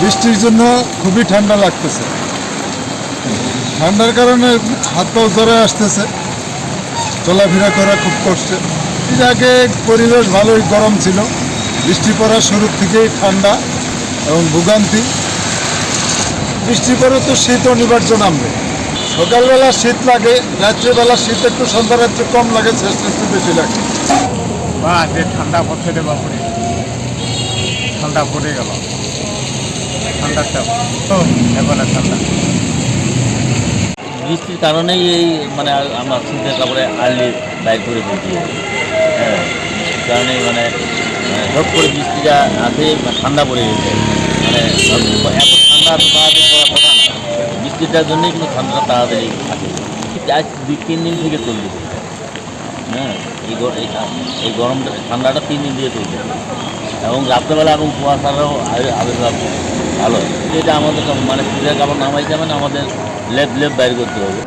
বৃষ্টির জন্য খুবই ঠান্ডা লাগতেছে। ঠান্ডার কারণে হাত পাও জ্বরে আসতেছে। চলাফেরা করা খুব কষ্ট। এর আগে পরিবেশ ভালোই গরম ছিল। বৃষ্টি পড়ার শুরু থেকেই ঠান্ডা এবং ভোগান্তি। বৃষ্টি পরে তো শীত অনিবার্য নামবে। সকালবেলা শীত লাগে, রাত্রেবেলা শীত একটু, সন্ধ্যা রাত্রে কম লাগে, শেষ একটু বেশি লাগে। বা যে ঠান্ডা পড়ছে বাপরে। ঠান্ডা পড়ে গেল। ঠান্ডাটা। তো এবারে ঠান্ডা। বৃষ্টির কারণেই এই মানে আমরা শীতের কাপড়ে আর্লি বাইর করে ফেলছি হ্যাঁ বৃষ্টির কারণেই মানে মানে হট করে বৃষ্টিটা আসে ঠান্ডা পড়ে গেছে। মানে এত ঠান্ডা তো তাড়াতাড়ি পড়ার কথা না। বৃষ্টিটার জন্যই কিন্তু ঠান্ডাটা তাড়াতাড়ি আসে। আজ দুই তিন দিন থেকে চলছে। হ্যাঁ এই এই গরমটা ঠান্ডাটা তিন দিন দিয়ে চলবে এবং রাত্রেবেলা এবং কুয়াশারও আবি- আবির্ভাব ভালো। এটা আমাদের মানে পূজা কাপড় নামাইতে যাবেন আমাদের লেপ লেপ বাইর করতে হবে।